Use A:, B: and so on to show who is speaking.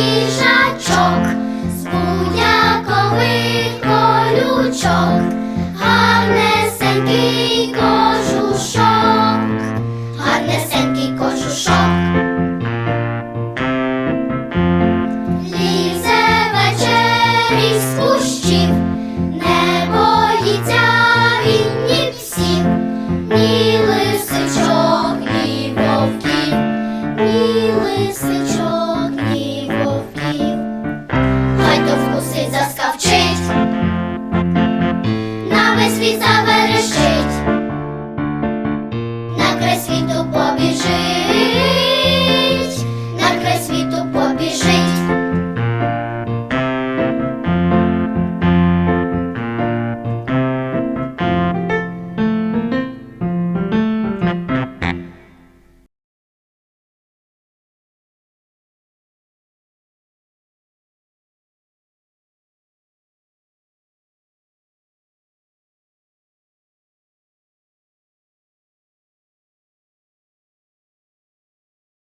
A: їжачок, з буякових колючок, гарнесенький кожушок, гарнесенький кожушок. Лізе вечері з кущів, не боїться він ні псів, ні лисичок, ні вовків, ні лисичок. світ забережить, на край світ